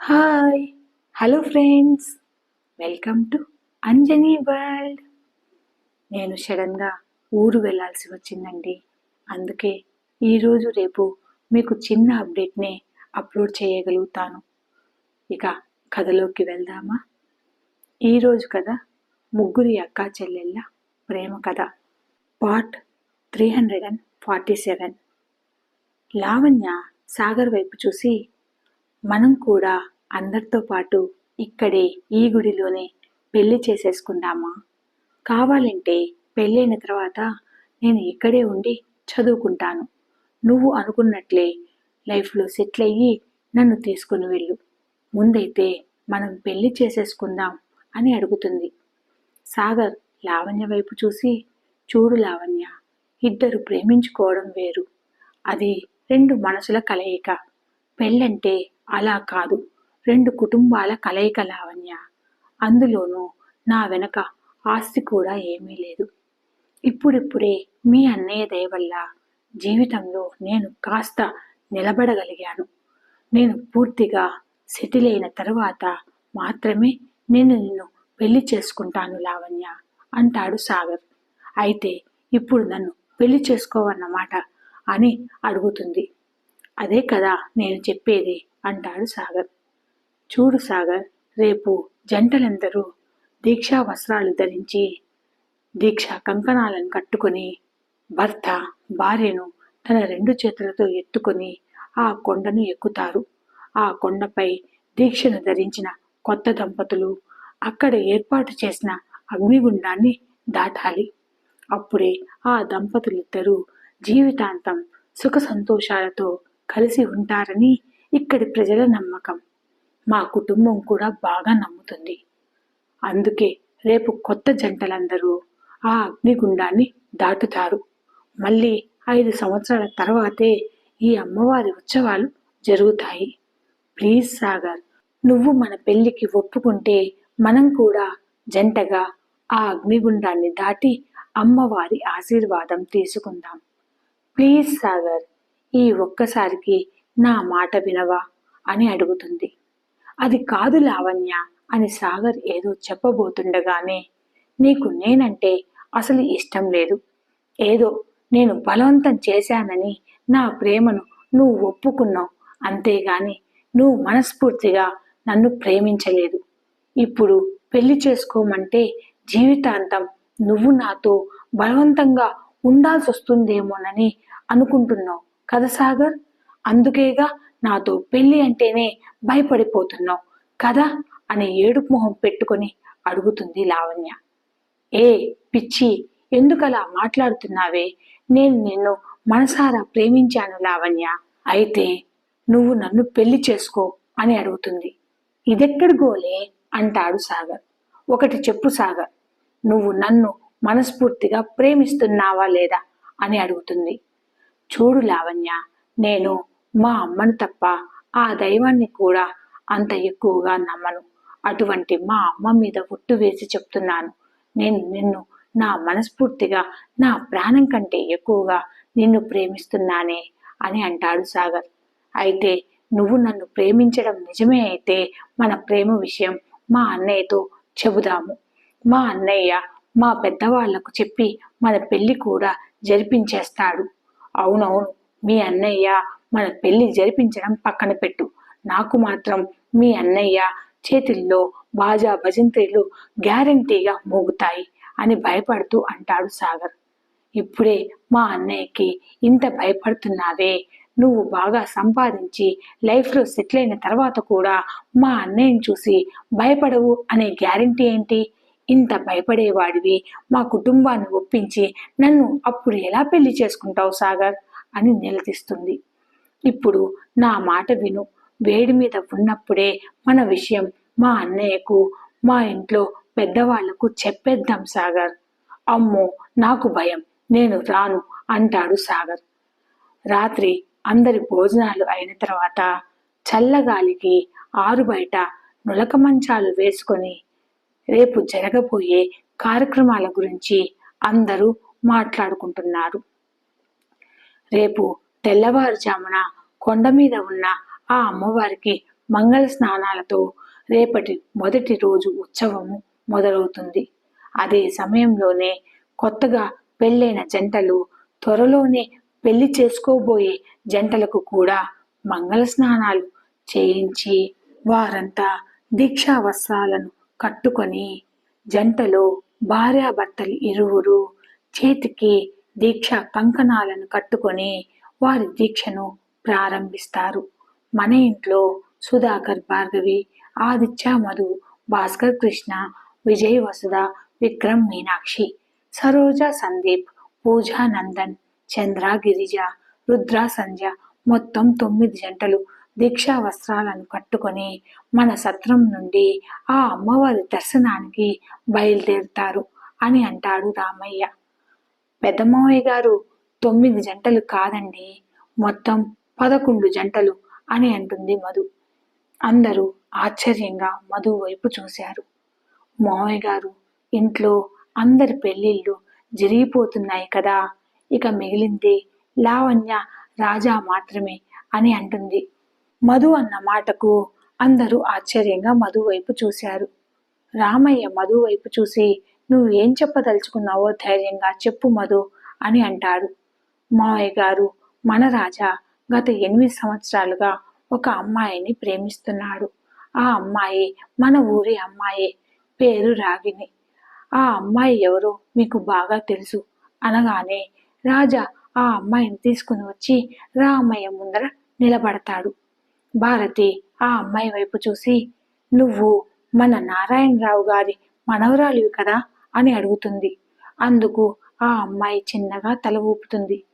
Hi hello friends welcome to Anjani world నేను సడన్గా ఊరు వెళ్ళాల్సి వచ్చిందండి. అందుకే ఈరోజు రేపు మీకు చిన్న అప్డేట్నే అప్లోడ్ చేయగలుగుతాను. ఇక కథలోకి వెళ్దామా? ఈరోజు కథ ముగ్గురి అక్కా చెల్లెళ్ళ ప్రేమ కథ. Part three hundred and forty seven. Lavanya Sagar వైపు చూసి మనం కూడా అందరితో పాటు ఇక్కడే ఈ గుడిలోనే పెళ్ళి చేసేసుకుందామా? కావాలంటే పెళ్ళైన తర్వాత నేను ఇక్కడే ఉండి చదువుకుంటాను. నువ్వు అనుకున్నట్లే లైఫ్లో సెటిల్ అయ్యి నన్ను తీసుకుని వెళ్ళు. ముందైతే మనం పెళ్ళి చేసేసుకుందాం అని అడుగుతుంది. సాగర్ లావణ్య వైపు చూసి చూడు లావణ్య ఇద్దరు ప్రేమించుకోవడం వేరు. అది రెండు మనసుల కలయిక. పెళ్ళంటే అలా కాదు. రెండు కుటుంబాల కలయిక లావణ్య. అందులోనూ నా వెనక ఆస్తి కూడా ఏమీ లేదు. ఇప్పుడిప్పుడే మీ అన్నయ్య దయ వల్ల జీవితంలో నేను కాస్త నిలబడగలిగాను. నేను పూర్తిగా సెటిల్ అయిన తర్వాత మాత్రమే నేను నిన్ను పెళ్ళి చేసుకుంటాను లావణ్య అంటాడు సాగర్. అయితే ఇప్పుడు నన్ను పెళ్ళి చేసుకోవన్నమాట అని అడుగుతుంది. అదే కదా నేను చెప్పేది. అంటాడు సాగర్. చూడు సాగర్ రేపు జంటలందరూ దీక్షా వస్త్రాలు ధరించి దీక్ష కంకణాలను కట్టుకొని భర్త భార్యను తన రెండు చేతులతో ఎత్తుకొని ఆ కొండను ఎక్కుతారు. ఆ కొండపై దీక్షను ధరించిన కొత్త దంపతులు అక్కడ ఏర్పాటు చేసిన అగ్నిగుండాన్ని దాటాలి. అప్పుడే ఆ దంపతులిద్దరూ జీవితాంతం సుఖ సంతోషాలతో కలిసి ఉంటారని ఇక్కడి ప్రజల నమ్మకం. మా కుటుంబం కూడా బాగా నమ్ముతుంది. అందుకే రేపు కొత్త జంటలందరూ ఆ అగ్నిగుండాన్ని దాటుతారు. మళ్ళీ ఐదు సంవత్సరాల తర్వాతే ఈ అమ్మవారి ఉత్సవాలు జరుగుతాయి. ప్లీజ్ సాగర్ నువ్వు మన పెళ్ళికి ఒప్పుకుంటే మనం కూడా జంటగా ఆ అగ్నిగుండాన్ని దాటి అమ్మవారి ఆశీర్వాదం తీసుకుందాం. ప్లీజ్ సాగర్ ఈ ఒక్కసారికి నా మాట వినవా? అని అడుగుతుంది. అది కాదు లావణ్య అని సాగర్ ఏదో చెప్పబోతుండగానే నీకు నేనంటే అసలు ఇష్టం లేదు. ఏదో నేను బలవంతం చేశానని నా ప్రేమను నువ్వు ఒప్పుకున్నావు. అంతేగాని నువ్వు మనస్ఫూర్తిగా నన్ను ప్రేమించలేదు. ఇప్పుడు పెళ్ళి చేసుకోమంటే జీవితాంతం నువ్వు నాతో బలవంతంగా ఉండాల్సి వస్తుందేమోనని అనుకుంటున్నావు కదా సాగర్? అందుకేగా నాతో పెళ్ళి అంటేనే భయపడిపోతున్నావు కదా అని ఏడుపు మొహం పెట్టుకొని అడుగుతుంది లావణ్య. ఏ పిచ్చి ఎందుకలా మాట్లాడుతున్నావే? నేను నిన్ను మనసారా ప్రేమించాను లావణ్య. అయితే నువ్వు నన్ను పెళ్ళి చేసుకో అని అడుగుతుంది. ఇదెక్కడి గోలే? అంటాడు సాగర్. ఒకటి చెప్పు సాగర్. నువ్వు నన్ను మనస్ఫూర్తిగా ప్రేమిస్తున్నావా లేదా? అని అడుగుతుంది. చూడు లావణ్య నేను మా అమ్మను తప్ప ఆ దైవాన్ని కూడా అంత ఎక్కువగా నమ్మను. అటువంటి మా అమ్మ మీద ఒట్టు వేసి చెప్తున్నాను. నేను నిన్ను నా మనస్ఫూర్తిగా నా ప్రాణం కంటే ఎక్కువగా నిన్ను ప్రేమిస్తున్నానే అని అంటాడు సాగర్. అయితే నువ్వు నన్ను ప్రేమించడం నిజమే అయితే మన ప్రేమ విషయం మా అన్నయ్యతో చెబుదాము. మా అన్నయ్య మా పెద్దవాళ్ళకు చెప్పి మన పెళ్ళి కూడా జరిపించేస్తాడు. అవునవును మీ అన్నయ్య మన పెళ్ళి జరిపించడం పక్కన పెట్టు. నాకు మాత్రం మీ అన్నయ్య చేతుల్లో బాజా భజంత్రీలు గ్యారంటీగా మోగుతాయి అని భయపడుతూ అంటాడు సాగర్. ఇప్పుడే మా అన్నయ్యకి ఇంత భయపడుతున్నావే. నువ్వు బాగా సంపాదించి లైఫ్లో సెటిల్ అయిన తర్వాత కూడా మా అన్నయ్యని చూసి భయపడవు అనే గ్యారంటీ ఏంటి? ఇంత భయపడేవాడివి మా కుటుంబాన్ని ఒప్పించి నన్ను అప్పుడు ఎలా పెళ్ళి చేసుకుంటావు సాగర్? అని నిలదీస్తుంది. ఇప్పుడు నా మాట విను. వేడి మీద ఉన్నప్పుడే మన విషయం మా అన్నయ్యకు మా ఇంట్లో పెద్దవాళ్ళకు చెప్పేద్దాం సాగర్. అమ్మో నాకు భయం. నేను రాను అంటాడు సాగర్. రాత్రి అందరి భోజనాలు అయిన తర్వాత చల్లగాలికి ఆరు బయట నులక మంచాలు వేసుకొని రేపు జరగబోయే కార్యక్రమాల గురించి అందరూ మాట్లాడుకుంటున్నారు. రేపు తెల్లవారుజామున కొండ మీద ఉన్న ఆ అమ్మవారికి మంగళ స్నానాలతో రేపటి మొదటి రోజు ఉత్సవము మొదలవుతుంది. అదే సమయంలోనే కొత్తగా పెళ్ళైన జంటలు త్వరలోనే పెళ్ళి చేసుకోబోయే జంటలకు కూడా మంగళ స్నానాలు చేయించి వారంతా దీక్షా వస్త్రాలను కట్టుకొని జంటలో భార్యాభర్తలు ఇరువురు చేతికి దీక్ష కంకణాలను కట్టుకొని వారి దీక్షను ప్రారంభిస్తారు. మన ఇంట్లో సుధాకర్ భార్గవి ఆదిత్య మధు భాస్కర్ కృష్ణ విజయ్ వసుధ విక్రమ్ మీనాక్షి సరోజ సందీప్ పూజా నందన్ చంద్ర గిరిజ రుద్ర సంధ్య మొత్తం తొమ్మిది జంటలు దీక్షా వస్త్రాలను కట్టుకొని మన సత్రం నుండి ఆ అమ్మవారి దర్శనానికి బయలుదేరుతారు అని అంటాడు రామయ్య. పెద్దమ్మయ్య గారు తొమ్మిది జంటలు కాదండి. మొత్తం పదకొండు జంటలు అని అంటుంది మధు. అందరూ ఆశ్చర్యంగా మధు వైపు చూశారు. మామయ్య గారు ఇంట్లో అందరి పెళ్ళిళ్ళు జరిగిపోతున్నాయి కదా. ఇక మిగిలింది లావణ్య రాజా మాత్రమే అని అంటుంది. మధు అన్న మాటకు అందరూ ఆశ్చర్యంగా మధు వైపు చూశారు. రామయ్య మధు వైపు చూసి నువ్వు ఏం చెప్పదలుచుకున్నావో ధైర్యంగా చెప్పు మధు అని అంటాడు. మావయ్య గారు మన రాజా గత ఎనిమిది సంవత్సరాలుగా ఒక అమ్మాయిని ప్రేమిస్తున్నాడు. ఆ అమ్మాయి మన ఊరి అమ్మాయే పేరు రాగిని ఆ అమ్మాయి ఎవరో మీకు బాగా తెలుసు అనగానే రాజా ఆ అమ్మాయిని తీసుకుని వచ్చి రామయ్య ముందర నిలబడతాడు. భారతి ఆ అమ్మాయి వైపు చూసి నువ్వు మన నారాయణరావు గారి మనవరాలివి కదా? అని అడుగుతుంది. అందుకు ఆ అమ్మాయి చిన్నగా తల ఊపుతుంది.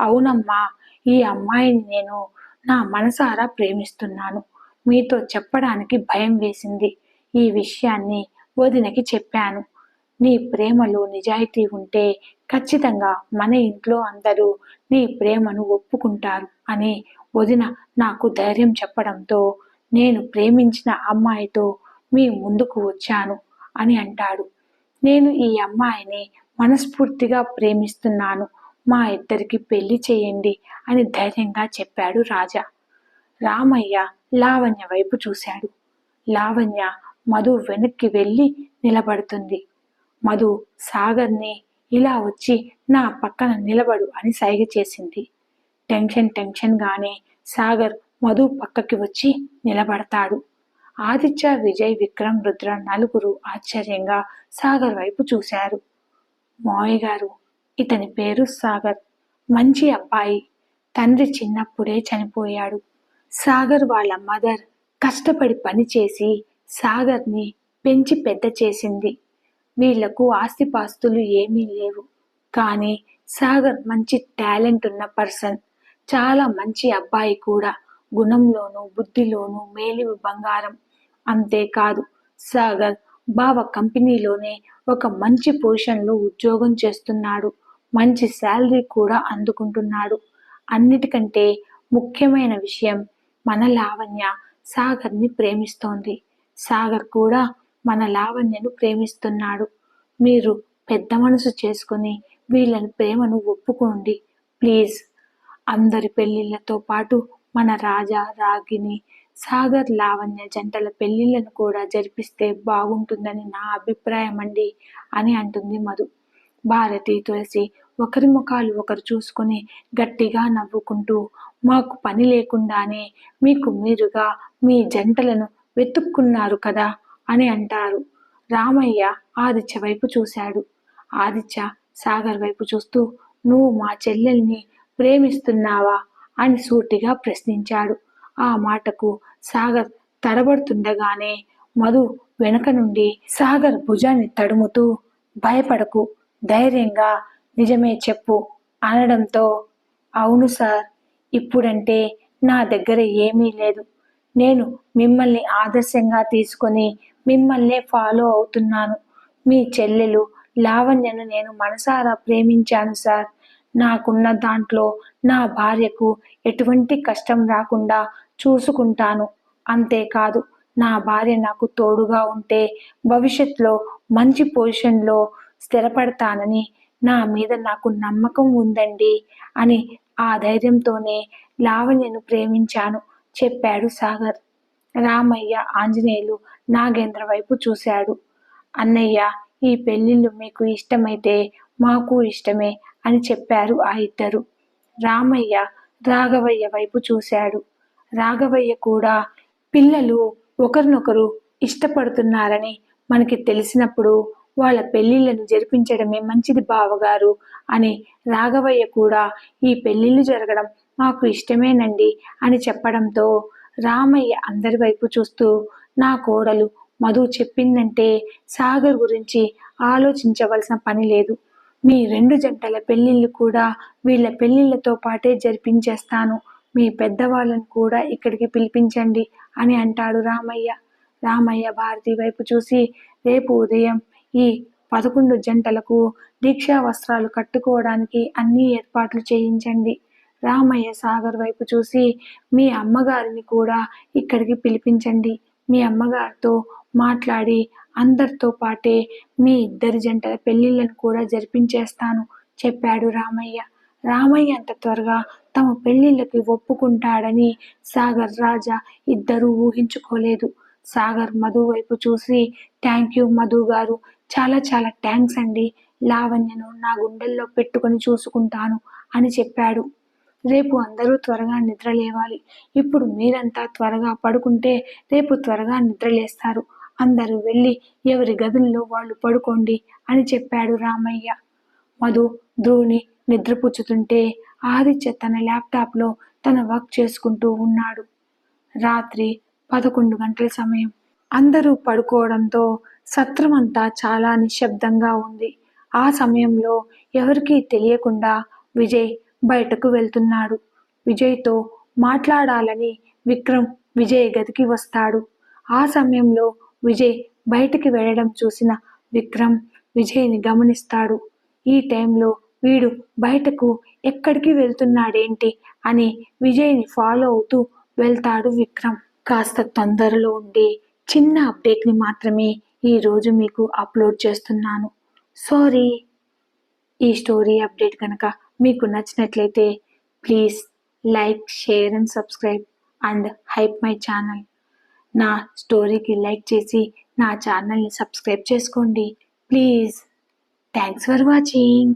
అవునమ్మా ఈ అమ్మాయిని నేను నా మనసారా ప్రేమిస్తున్నాను. మీతో చెప్పడానికి భయం వేసింది. ఈ విషయాన్ని వదినకి చెప్పాను. నీ ప్రేమలో నిజాయితీ ఉంటే ఖచ్చితంగా మన ఇంట్లో అందరూ నీ ప్రేమను ఒప్పుకుంటారు అని వదిన నాకు ధైర్యం చెప్పడంతో నేను ప్రేమించిన అమ్మాయితో మీ ముందుకు వచ్చాను అని అంటాడు. నేను ఈ అమ్మాయిని మనస్ఫూర్తిగా ప్రేమిస్తున్నాను. మా ఇద్దరికి పెళ్ళి చేయండి అని ధైర్యంగా చెప్పాడు రాజా. రామయ్య లావణ్య వైపు చూశాడు. లావణ్య మధు వెనక్కి వెళ్ళి నిలబడుతుంది. మధు సాగర్ని ఇలా వచ్చి నా పక్కన నిలబడు అని సైగ చేసింది. టెన్షన్ టెన్షన్గానే సాగర్ మధు పక్కకి వచ్చి నిలబడతాడు. ఆదిత్య విజయ్ విక్రమ్ రుద్ర నలుగురు ఆశ్చర్యంగా సాగర్ వైపు చూశారు. మావయ్య గారు ఇతని పేరు సాగర్. మంచి అబ్బాయి. తండ్రి చిన్నప్పుడే చనిపోయాడు. సాగర్ వాళ్ళ మదర్ కష్టపడి పనిచేసి సాగర్ని పెంచి పెద్ద చేసింది. వీళ్ళకు ఆస్తిపాస్తులు ఏమీ లేవు. కానీ సాగర్ మంచి టాలెంట్ ఉన్న పర్సన్. చాలా మంచి అబ్బాయి కూడా. గుణంలోనూ బుద్ధిలోనూ మేలిమి బంగారం. అంతేకాదు సాగర్ బావ కంపెనీలోనే ఒక మంచి పొజిషన్లో ఉద్యోగం చేస్తున్నాడు. మంచి శాలరీ కూడా అందుకుంటున్నాడు. అన్నిటికంటే ముఖ్యమైన విషయం మన లావణ్య సాగర్ని ప్రేమిస్తోంది. సాగర్ కూడా మన లావణ్యను ప్రేమిస్తున్నాడు. మీరు పెద్ద మనసు చేసుకుని వీళ్ళని ప్రేమను ఒప్పుకోండి. ప్లీజ్. అందరి పెళ్ళిళ్ళతో పాటు మన రాజా రాగిని సాగర్ లావణ్య జంటల పెళ్ళిళ్ళను కూడా జరిపిస్తే బాగుంటుందని నా అభిప్రాయం అండి అని అంటుంది మధు. భారతి తులసి ఒకరి ముఖాలు ఒకరు చూసుకుని గట్టిగా నవ్వుకుంటూ మాకు పని లేకుండానే మీకు మీరుగా మీ జంటలను వెతుక్కున్నారు కదా అని అంటారు. రామయ్య ఆదిత్య వైపు చూశాడు. ఆదిత్య సాగర్ వైపు చూస్తూ నువ్వు మా చెల్లెల్ని ప్రేమిస్తున్నావా? అని సూటిగా ప్రశ్నించాడు. ఆ మాటకు సాగర్ తడబడుతుండగానే మధు వెనుక నుండి సాగర్ భుజాన్ని తడుముతూ భయపడకు ధైర్యంగా నిజమే చెప్పు అనడంతో అవును సార్ ఇప్పుడంటే నా దగ్గర ఏమీ లేదు. నేను మిమ్మల్ని ఆదర్శంగా తీసుకొని మిమ్మల్నే ఫాలో అవుతున్నాను. మీ చెల్లెలు లావణ్యను నేను మనసారా ప్రేమించాను సార్. నాకున్న దాంట్లో నా భార్యకు ఎటువంటి కష్టం రాకుండా చూసుకుంటాను. అంతేకాదు నా భార్య నాకు తోడుగా ఉంటే భవిష్యత్తులో మంచి పొజిషన్లో స్థిరపడతానని నా మీద నాకు నమ్మకం ఉందండి అని ఆ ధైర్యంతోనే లావణ్యను ప్రేమించాను చెప్పాడు సాగర్. రామయ్య ఆంజనేయులు నాగేంద్ర వైపు చూశాడు. అన్నయ్య ఈ పెళ్ళిళ్ళు మీకు ఇష్టమైతే మాకు ఇష్టమే అని చెప్పారు ఆ ఇద్దరు. రామయ్య రాఘవయ్య వైపు చూశాడు. రాఘవయ్య కూడా పిల్లలు ఒకరినొకరు ఇష్టపడుతున్నారని మనకి తెలిసినప్పుడు వాళ్ళ పెళ్ళిళ్ళను జరిపించడమే మంచిది బావగారు అని రాఘవయ్య కూడా ఈ పెళ్ళిళ్ళు జరగడం మాకు ఇష్టమేనండి అని చెప్పడంతో రామయ్య అందరి వైపు చూస్తూ నా కోడలు మధు చెప్పిందంటే సాగర్ గురించి ఆలోచించవలసిన పని లేదు. మీ రెండు జంటల పెళ్ళిళ్ళు కూడా వీళ్ళ పెళ్ళిళ్ళతో పాటే జరిపించేస్తాను. మీ పెద్దవాళ్ళని కూడా ఇక్కడికి పిలిపించండి అని అంటాడు రామయ్య. రామయ్య భారతి వైపు చూసి రేపు ఉదయం ఈ పదకొండు జంటలకు దీక్షా వస్త్రాలు కట్టుకోవడానికి అన్ని ఏర్పాట్లు చేయించండి. రామయ్య సాగర్ వైపు చూసి మీ అమ్మగారిని కూడా ఇక్కడికి పిలిపించండి. మీ అమ్మగారితో మాట్లాడి అందరితో పాటే మీ ఇద్దరి జంటల పెళ్ళిళ్ళను కూడా జరిపించేస్తాను చెప్పాడు రామయ్య. రామయ్య అంత త్వరగా తమ పెళ్ళిళ్ళకి ఒప్పుకుంటాడని సాగర్ రాజా ఇద్దరూ ఊహించుకోలేదు. సాగర్ మధు వైపు చూసి థ్యాంక్ యూ మధు గారు చాలా చాలా థ్యాంక్స్ అండి. లావణ్యను నా గుండెల్లో పెట్టుకొని చూసుకుంటాను అని చెప్పాడు. రేపు అందరూ త్వరగా నిద్ర లేవాలి ఇప్పుడు మీరంతా త్వరగా పడుకుంటే రేపు త్వరగా నిద్రలేస్తారు. అందరూ వెళ్ళి ఎవరి గదుల్లో వాళ్ళు పడుకోండి అని చెప్పాడు రామయ్య. మధు ధ్రువుని నిద్రపుచ్చుతుంటే ఆదిత్య తన ల్యాప్టాప్లో తన వర్క్ చేసుకుంటూ ఉన్నాడు. రాత్రి పదకొండు గంటల సమయం. అందరూ పడుకోవడంతో సత్రమంతా చాలా నిశ్శబ్దంగా ఉంది. ఆ సమయంలో ఎవరికీ తెలియకుండా విజయ్ బయటకు వెళ్తున్నాడు. విజయ్తో మాట్లాడాలని విక్రమ్ విజయ్ గదికి వస్తాడు. ఆ సమయంలో విజయ్ బయటికి వెళ్ళడం చూసిన విక్రమ్ విజయ్ని గమనిస్తాడు. ఈ టైంలో వీడు బయటకు ఎక్కడికి వెళ్తున్నాడేంటి అని విజయ్ని ఫాలో అవుతూ వెళ్తాడు విక్రమ్. కాస్త తొందరలో ఉండి చిన్న అప్డేట్ని మాత్రమే ఈరోజు మీకు అప్లోడ్ చేస్తున్నాను. సారీ. ఈ స్టోరీ అప్డేట్ కనుక మీకు నచ్చినట్లయితే please like share and subscribe and hype my channel. నా స్టోరీకి లైక్ చేసి నా ఛానల్ని సబ్స్క్రైబ్ చేసుకోండి. ప్లీజ్. Thanks for watching.